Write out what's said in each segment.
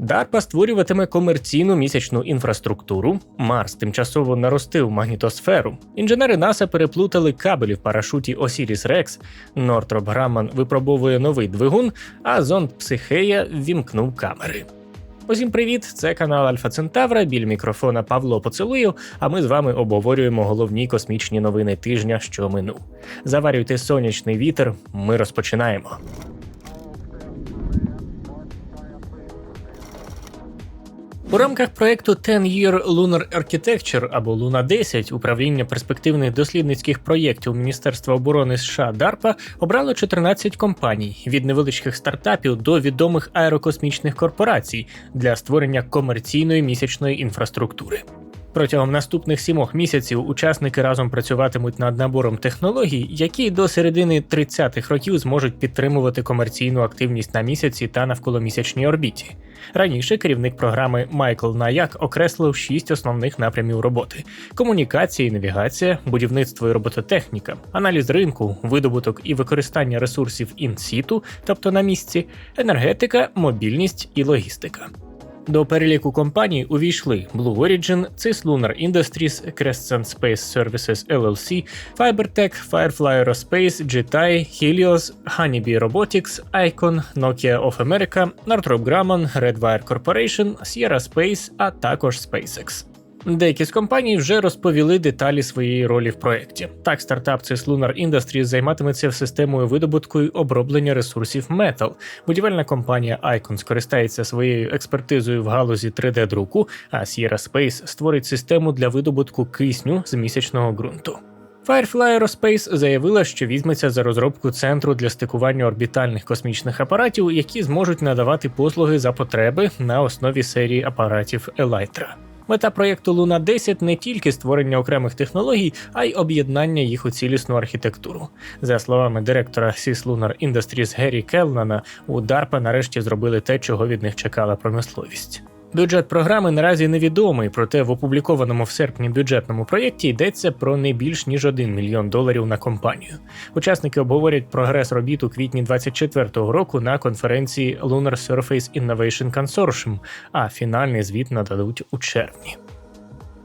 DARPA створюватиме комерційну місячну інфраструктуру. Марс тимчасово наростив магнітосферу. Інженери НАСА переплутали кабелі в парашуті Osiris Rex. Нортроп Граман випробовує новий двигун, а зонд Психея ввімкнув камери. Усім привіт! Це канал Альфа Центавра. Біль мікрофона Павло Поцелуєв, а ми з вами обговорюємо головні космічні новини тижня, що минув. Заварюйте сонячний вітер. Ми розпочинаємо. У рамках проекту 10-Year Lunar Architecture або Луна 10 управління перспективних дослідницьких проєктів Міністерства оборони США DARPA обрало 14 компаній від невеличких стартапів до відомих аерокосмічних корпорацій для створення комерційної місячної інфраструктури. Протягом наступних сімох місяців учасники разом працюватимуть над набором технологій, які до середини 30-х років зможуть підтримувати комерційну активність на місяці та навколомісячній орбіті. Раніше керівник програми Майкл Наяк окреслив шість основних напрямів роботи: комунікація і навігація, будівництво і робототехніка, аналіз ринку, видобуток і використання ресурсів інсіту, тобто на місці, енергетика, мобільність і логістика. До переліку компаній увійшли Blue Origin, CIS Lunar Industries, Crescent Space Services LLC, FiberTech, Firefly Aerospace, GTI, Helios, Honeybee Robotics, Icon, Nokia of America, Northrop Grumman, Redwire Corporation, Sierra Space, а також SpaceX. Деякі з компаній вже розповіли деталі своєї ролі в проєкті. Так, стартап CIS Lunar Industries займатиметься системою видобутку і оброблення ресурсів Metal. Будівельна компанія Icon скористається своєю експертизою в галузі 3D-друку, а Sierra Space створить систему для видобутку кисню з місячного ґрунту. Firefly Aerospace заявила, що візьметься за розробку центру для стикування орбітальних космічних апаратів, які зможуть надавати послуги за потреби на основі серії апаратів Elytra. Мета проєкту Луна 10 не тільки створення окремих технологій, а й об'єднання їх у цілісну архітектуру. За словами директора Sys Lunar Industries Геррі Келнана, у DARPA нарешті зробили те, чого від них чекала промисловість. Бюджет програми наразі невідомий, проте в опублікованому в серпні бюджетному проєкті йдеться про не більш ніж 1 мільйон доларів на компанію. Учасники обговорять прогрес робіт у квітні 2024 року на конференції Lunar Surface Innovation Consortium, а фінальний звіт нададуть у червні.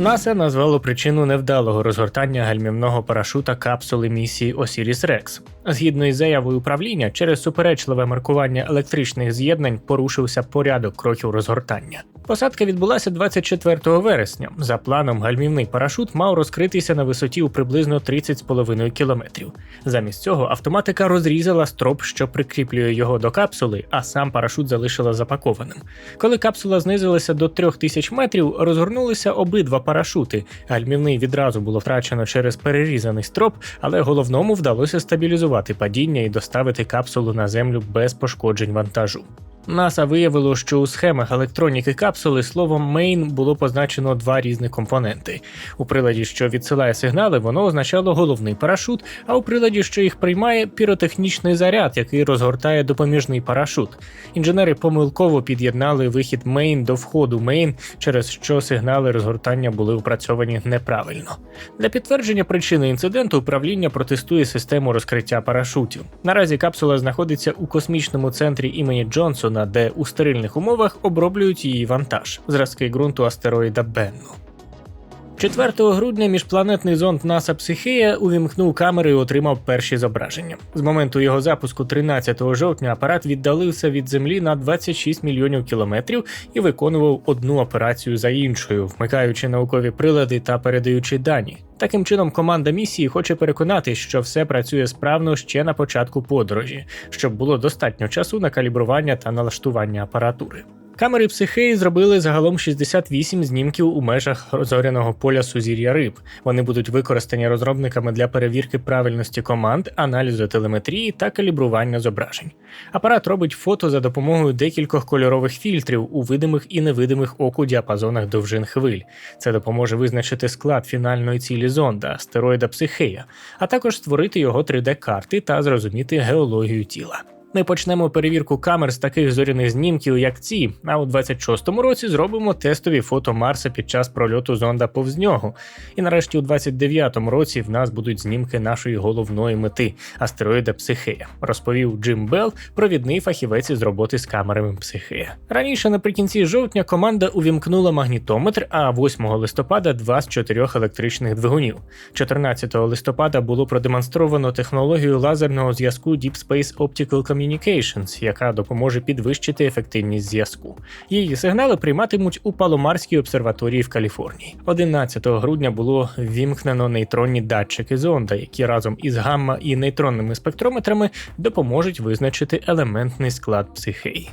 НАСА назвало причину невдалого розгортання гальмівного парашута капсули місії Осіріс Рекс. Згідно із заявою управління, через суперечливе маркування електричних з'єднань порушився порядок кроків розгортання. Посадка відбулася 24 вересня. За планом, гальмівний парашут мав розкритися на висоті у приблизно 30,5 кілометрів. Замість цього автоматика розрізала строп, що прикріплює його до капсули, а сам парашут залишила запакованим. Коли капсула знизилася до 3000 метрів, розгорнулися обидва парашути. Гальмівний відразу було втрачено через перерізаний строп, але головному вдалося стабілізувати падіння і доставити капсулу на землю без пошкоджень вантажу. НАСА виявило, що у схемах електроніки капсули словом Main було позначено два різних компоненти. У приладі, що відсилає сигнали, воно означало головний парашут, а у приладі, що їх приймає, піротехнічний заряд, який розгортає допоміжний парашут. Інженери помилково під'єднали вихід Main до входу Main, через що сигнали розгортання були опрацьовані неправильно. Для підтвердження причини інциденту управління протестує систему розкриття парашутів. Наразі капсула знаходиться у космічному центрі імені Джонсона, де у стерильних умовах оброблюють її вантаж зразки ґрунту астероїда Бенну. 4 грудня міжпланетний зонд НАСА Психея увімкнув камери і отримав перші зображення. З моменту його запуску, 13 жовтня, апарат віддалився від землі на 26 мільйонів кілометрів і виконував одну операцію за іншою, вмикаючи наукові прилади та передаючи дані. Таким чином, команда місії хоче переконати, що все працює справно ще на початку подорожі, щоб було достатньо часу на калібрування та налаштування апаратури. Камери психеї зробили загалом 68 знімків у межах зоряного поля сузір'я риб. Вони будуть використані розробниками для перевірки правильності команд, аналізу телеметрії та калібрування зображень. Апарат робить фото за допомогою декількох кольорових фільтрів у видимих і невидимих оку діапазонах довжин хвиль. Це допоможе визначити склад фінальної цілі зонда, астероїда психея, а також створити його 3D-карти та зрозуміти геологію тіла. Ми почнемо перевірку камер з таких зоряних знімків, як ці. А у 26-му році зробимо тестові фото Марса під час прольоту зонда повз нього. І нарешті у 29-му році в нас будуть знімки нашої головної мети астероїда Психея, розповів Джим Белл, провідний фахівець із роботи з камерами Психея. Раніше наприкінці жовтня команда увімкнула магнітометр, а 8 листопада два з чотирьох електричних двигунів. 14 листопада було продемонстровано технологію лазерного зв'язку Deep Space Optical Communications, яка допоможе підвищити ефективність зв'язку. Її сигнали прийматимуть у Паломарській обсерваторії в Каліфорнії. 11 грудня було ввімкнено нейтронні датчики зонда, які разом із гамма і нейтронними спектрометрами допоможуть визначити елементний склад психеї.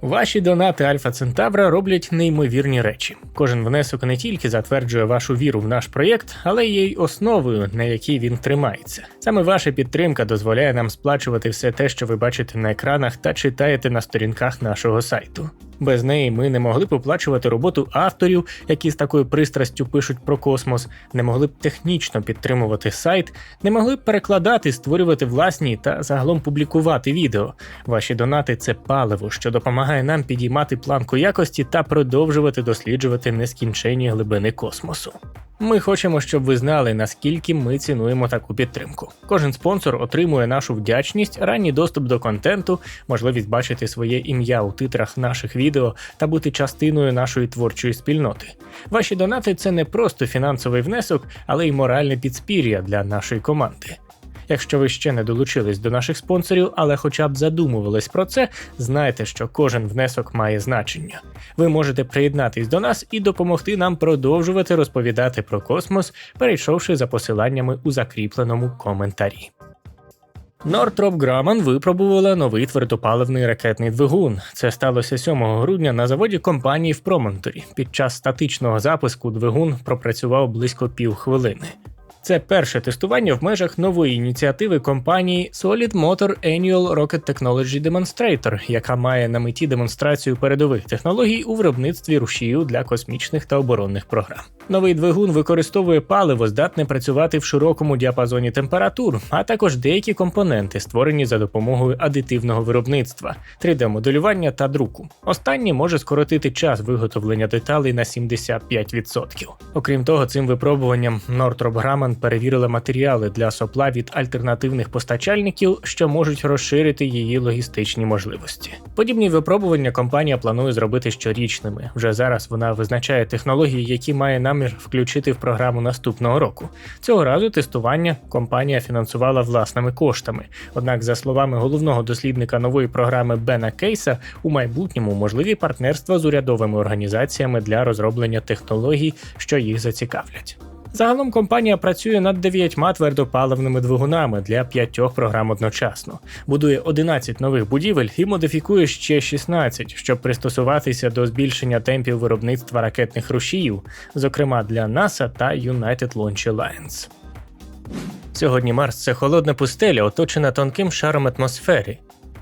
Ваші донати Альфа Центавра роблять неймовірні речі. Кожен внесок не тільки затверджує вашу віру в наш проєкт, але є й основою, на якій він тримається. Саме ваша підтримка дозволяє нам сплачувати все те, що ви бачите на екранах та читаєте на сторінках нашого сайту. Без неї ми не могли б оплачувати роботу авторів, які з такою пристрастю пишуть про космос, не могли б технічно підтримувати сайт, не могли б перекладати, створювати власні та загалом публікувати відео. Ваші донати це паливо, що допомагає нам підіймати планку якості та продовжувати досліджувати нескінченні глибини космосу. Ми хочемо, щоб ви знали, наскільки ми цінуємо таку підтримку. Кожен спонсор отримує нашу вдячність, ранній доступ до контенту, можливість бачити своє ім'я у титрах наших відео та бути частиною нашої творчої спільноти. Ваші донати це не просто фінансовий внесок, але й моральне підспір'я для нашої команди. Якщо ви ще не долучились до наших спонсорів, але хоча б задумувались про це, знайте, що кожен внесок має значення. Ви можете приєднатись до нас і допомогти нам продовжувати розповідати про космос, перейшовши за посиланнями у закріпленому коментарі. Northrop Grumman випробувала новий твердопаливний ракетний двигун. Це сталося 7 грудня на заводі компанії в Промонторі. Під час статичного запуску двигун пропрацював близько півхвилини. Це перше тестування в межах нової ініціативи компанії Solid Motor Annual Rocket Technology Demonstrator, яка має на меті демонстрацію передових технологій у виробництві рушіїв для космічних та оборонних програм. Новий двигун використовує паливо, здатне працювати в широкому діапазоні температур, а також деякі компоненти, створені за допомогою адитивного виробництва, 3D-моделювання та друку. Останнє може скоротити час виготовлення деталей на 75%. Окрім того, цим випробуванням Northrop Grumman перевірила матеріали для сопла від альтернативних постачальників, що можуть розширити її логістичні можливості. Подібні випробування компанія планує зробити щорічними. Вже зараз вона визначає технології, які має намір включити в програму наступного року. Цього разу тестування компанія фінансувала власними коштами. Однак, за словами головного дослідника нової програми Бена Кейса, у майбутньому можливі партнерства з урядовими організаціями для розроблення технологій, що їх зацікавлять. Загалом компанія працює над дев'ятьма твердопаливними двигунами для п'ятьох програм одночасно, будує 11 нових будівель і модифікує ще 16, щоб пристосуватися до збільшення темпів виробництва ракетних рушіїв, зокрема для NASA та United Launch Alliance. Сьогодні Марс це холодна пустеля, оточена тонким шаром атмосфери.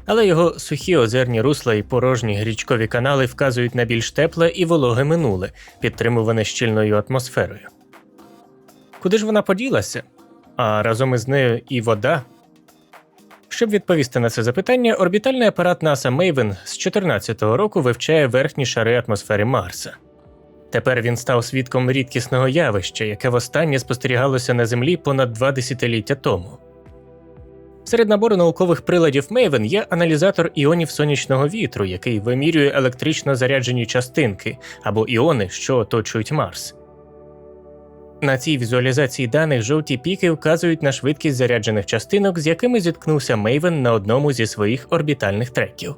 Але його сухі озерні русла і порожні річкові канали вказують на більш тепле і вологе минуле, підтримуване щільною атмосферою. Куди ж вона поділася? А разом із нею і вода. Щоб відповісти на це запитання, орбітальний апарат NASA Maven з 2014 року вивчає верхні шари атмосфери Марса. Тепер він став свідком рідкісного явища, яке востаннє спостерігалося на Землі понад два десятиліття тому. Серед набору наукових приладів Maven є аналізатор іонів сонячного вітру, який вимірює електрично заряджені частинки або іони, що оточують Марс. На цій візуалізації даних жовті піки вказують на швидкість заряджених частинок, з якими зіткнувся Мейвен на одному зі своїх орбітальних треків.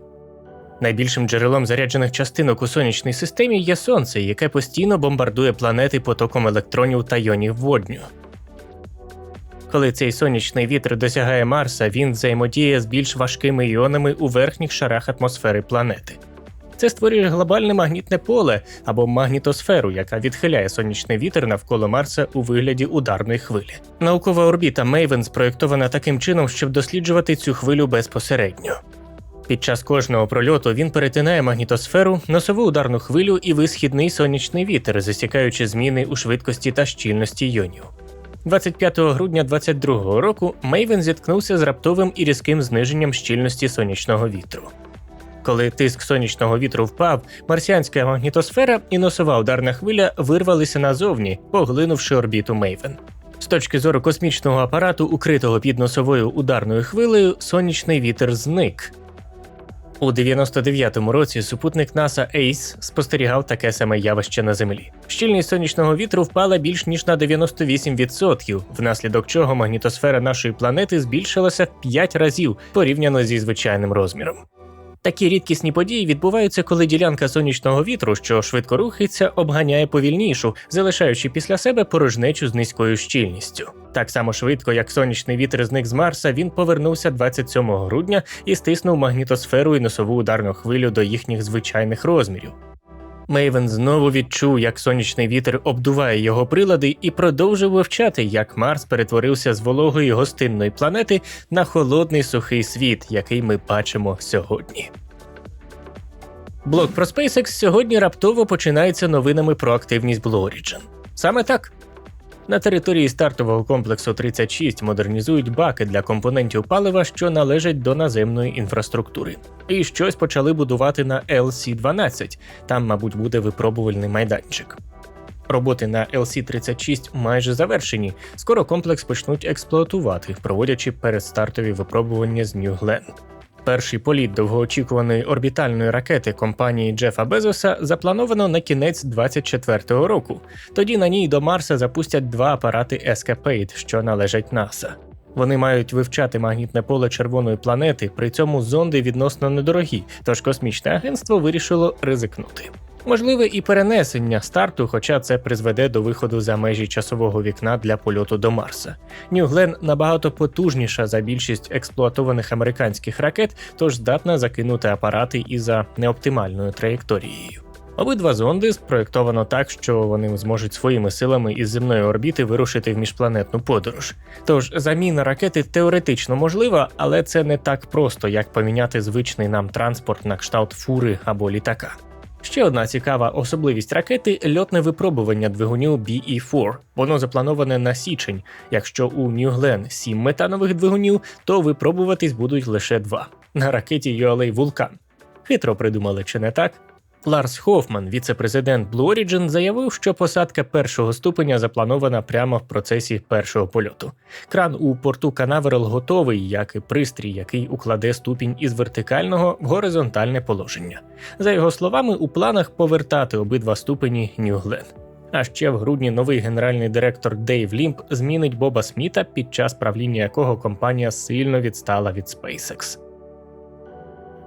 Найбільшим джерелом заряджених частинок у сонячній системі є Сонце, яке постійно бомбардує планети потоком електронів та йонів водню. Коли цей сонячний вітер досягає Марса, він взаємодіє з більш важкими іонами у верхніх шарах атмосфери планети. Це створює глобальне магнітне поле або магнітосферу, яка відхиляє сонячний вітер навколо Марса у вигляді ударної хвилі. Наукова орбіта Мейвен спроєктована таким чином, щоб досліджувати цю хвилю безпосередньо. Під час кожного прольоту він перетинає магнітосферу, носову ударну хвилю і висхідний сонячний вітер, засікаючи зміни у швидкості та щільності йонів. 25 грудня 2022 року Мейвен зіткнувся з раптовим і різким зниженням щільності сонячного вітру. Коли тиск сонячного вітру впав, марсіанська магнітосфера і носова ударна хвиля вирвалися назовні, поглинувши орбіту Мейвен. З точки зору космічного апарату, укритого під носовою ударною хвилею, сонячний вітер зник. У 99-му році супутник НАСА ACE спостерігав таке саме явище на Землі. Щільність сонячного вітру впала більш ніж на 98%, внаслідок чого магнітосфера нашої планети збільшилася в 5 разів порівняно зі звичайним розміром. Такі рідкісні події відбуваються, коли ділянка сонячного вітру, що швидко рухається, обганяє повільнішу, залишаючи після себе порожнечу з низькою щільністю. Так само швидко, як сонячний вітер зник з Марса, він повернувся 27 грудня і стиснув магнітосферу і носову ударну хвилю до їхніх звичайних розмірів. Мейвен знову відчув, як сонячний вітер обдуває його прилади, і продовжив вивчати, як Марс перетворився з вологої гостинної планети на холодний сухий світ, який ми бачимо сьогодні. Блок про SpaceX сьогодні раптово починається новинами про активність Blue Origin. Саме так. На території стартового комплексу 36 модернізують баки для компонентів палива, що належать до наземної інфраструктури. І щось почали будувати на LC-12, там, мабуть, буде випробувальний майданчик. Роботи на LC-36 майже завершені. Скоро комплекс почнуть експлуатувати, проводячи передстартові випробування з Glenn. Перший політ довгоочікуваної орбітальної ракети компанії Джефа Безоса заплановано на кінець 2024 року. Тоді на ній до Марса запустять два апарати Escapade, що належать НАСА. Вони мають вивчати магнітне поле червоної планети, при цьому зонди відносно недорогі, тож космічне агентство вирішило ризикнути. Можливе і перенесення старту, хоча це призведе до виходу за межі часового вікна для польоту до Марса. Нью-Глен набагато потужніша за більшість експлуатованих американських ракет, тож здатна закинути апарати і за неоптимальною траєкторією. Обидва зонди спроєктовано так, що вони зможуть своїми силами із земної орбіти вирушити в міжпланетну подорож. Тож заміна ракети теоретично можлива, але це не так просто, як поміняти звичний нам транспорт на кшталт фури або літака. Ще одна цікава особливість ракети льотне випробування двигунів BE-4. Воно заплановане на січень. Якщо у New Glenn 7 метанових двигунів, то випробуватись будуть лише два на ракеті ULA Vulcan. Хитро придумали, чи не так? Ларс Хофман, віце-президент Blue Origin, заявив, що посадка першого ступеня запланована прямо в процесі першого польоту. Кран у порту Канаверал готовий, як і пристрій, який укладе ступінь із вертикального в горизонтальне положення. За його словами, у планах повертати обидва ступені Glenn. А ще в грудні новий генеральний директор Дейв Лімп змінить Боба Сміта, під час правління якого компанія сильно відстала від SpaceX.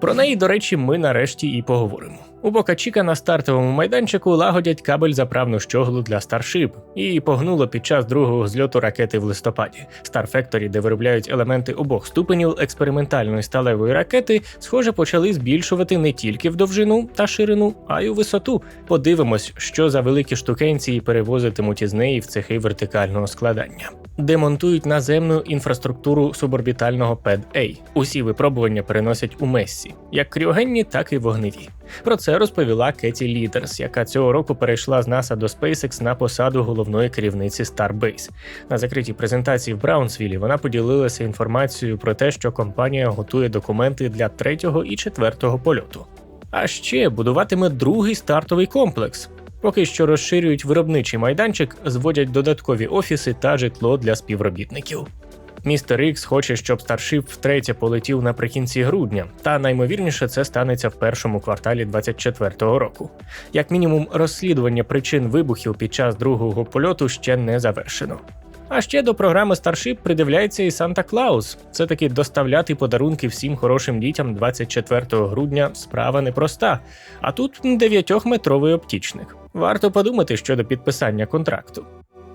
Про неї, до речі, ми нарешті і поговоримо. У Бока Чіка на стартовому майданчику лагодять кабель заправну щоглу для Starship. Її погнуло під час другого зльоту ракети в листопаді. Star Factory, де виробляють елементи обох ступенів експериментальної сталевої ракети, схоже, почали збільшувати не тільки в довжину та ширину, а й у висоту. Подивимось, що за великі штукенції перевозитимуть із неї в цехи вертикального складання. Демонтують наземну інфраструктуру суборбітального PED-A. Усі випробування переносять у Мессі, як кріогенні, так і вогневі. Про це розповіла Кеті Лідерс, яка цього року перейшла з NASA до SpaceX на посаду головної керівниці Starbase. На закритій презентації в Браунсвілі вона поділилася інформацією про те, що компанія готує документи для третього і четвертого польоту. А ще будуватиме другий стартовий комплекс. Поки що розширюють виробничий майданчик, зводять додаткові офіси та житло для співробітників. Містер Ікс хоче, щоб Starship втретє полетів наприкінці грудня, та наймовірніше це станеться в першому кварталі 2024 року. Як мінімум, розслідування причин вибухів під час другого польоту ще не завершено. А ще до програми Starship придивляється і Санта Клаус. Це таки доставляти подарунки всім хорошим дітям 24 грудня справа непроста. А тут 9-метровий оптічник. Варто подумати щодо підписання контракту.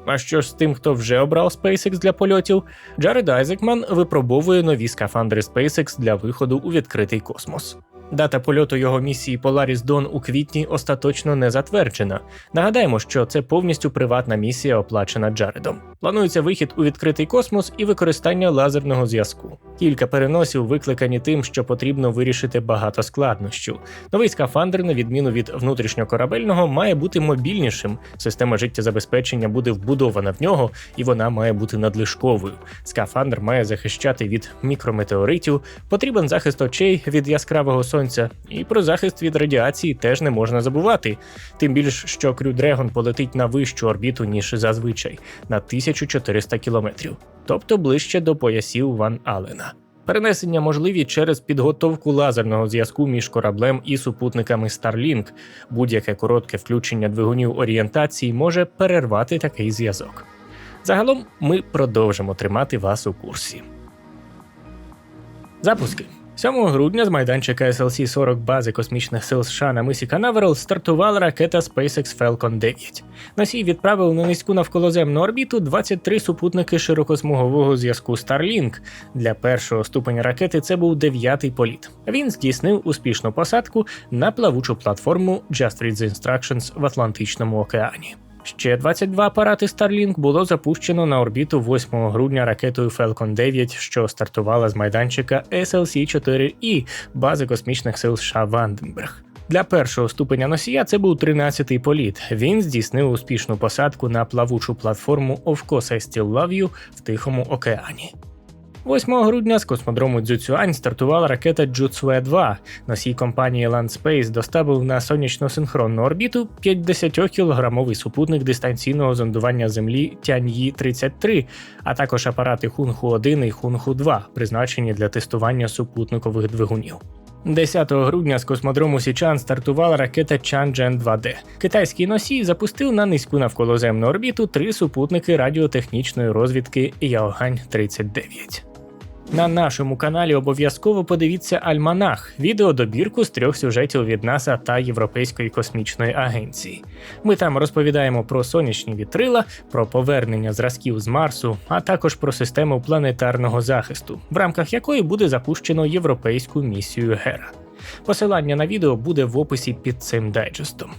А що ж з тим, хто вже обрав SpaceX для польотів, Джаред Айзекман випробовує нові скафандри SpaceX для виходу у відкритий космос. Дата польоту його місії Polaris Dawn у квітні остаточно не затверджена. Нагадаємо, що це повністю приватна місія, оплачена Джаредом. Планується вихід у відкритий космос і використання лазерного зв'язку. Кілька переносів викликані тим, що потрібно вирішити багато складнощів. Новий скафандр, на відміну від внутрішньокорабельного, має бути мобільнішим. Система життєзабезпечення буде вбудована в нього, і вона має бути надлишковою. Скафандр має захищати від мікрометеоритів, потрібен захист очей від яскравого сонця, і про захист від радіації теж не можна забувати. Тим більш, що Крю Дрегон полетить на вищу орбіту, ніж зазвичай, на 1400 кілометрів, тобто ближче до поясів Ван Алена. Перенесення можливі через підготовку лазерного зв'язку між кораблем і супутниками Starlink. Будь-яке коротке включення двигунів орієнтації може перервати такий зв'язок. Загалом ми продовжимо тримати вас у курсі. Запуски. 7 грудня з майданчика SLC-40 бази космічних сил США на мисі Канаверал стартувала ракета SpaceX Falcon 9. Носій відправив на низьку навколоземну орбіту 23 супутники широкосмугового зв'язку Starlink. Для першого ступеня ракети це був дев'ятий політ. Він здійснив успішну посадку на плавучу платформу Just Read the Instructions в Атлантичному океані. Ще 22 апарати Starlink було запущено на орбіту 8 грудня ракетою Falcon 9, що стартувала з майданчика SLC-4E бази космічних сил США Ванденберг. Для першого ступеня носія це був 13-й політ. Він здійснив успішну посадку на плавучу платформу Of Course I Still Love You в Тихому океані. 8 грудня з космодрому Дзюцюань стартувала ракета Джуцуе 2. Носій компанії Land Space доставив на сонячно-синхронну орбіту 50-кілограмовий супутник дистанційного зондування Землі Тяньї 33, а також апарати Хунху 1 і Хунху 2, призначені для тестування супутникових двигунів. 10 грудня з космодрому Січан стартувала ракета Чанчжен 2D. Китайський носій запустив на низьку навколоземну орбіту три супутники радіотехнічної розвідки Яогань 39. На нашому каналі обов'язково подивіться Альманах відеодобірку з трьох сюжетів від НАСА та Європейської космічної агенції. Ми там розповідаємо про сонячні вітрила, про повернення зразків з Марсу, а також про систему планетарного захисту, в рамках якої буде запущено європейську місію Гера. Посилання на відео буде в описі під цим дайджестом.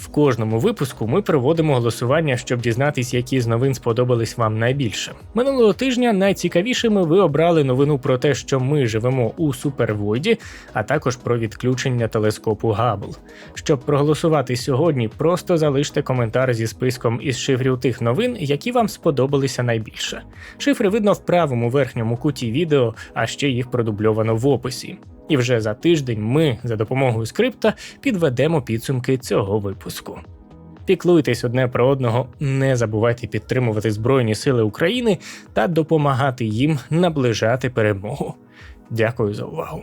В кожному випуску ми проводимо голосування, щоб дізнатись, які з новин сподобались вам найбільше. Минулого тижня найцікавішими ви обрали новину про те, що ми живемо у супервойді, а також про відключення телескопу Габл. Щоб проголосувати сьогодні, просто залиште коментар зі списком із шифрів тих новин, які вам сподобалися найбільше. Шифри видно в правому верхньому куті відео, а ще їх продубльовано в описі. І вже за тиждень ми за допомогою скрипта підведемо підсумки цього випуску. Піклуйтесь одне про одного, не забувайте підтримувати Збройні Сили України та допомагати їм наближати перемогу. Дякую за увагу.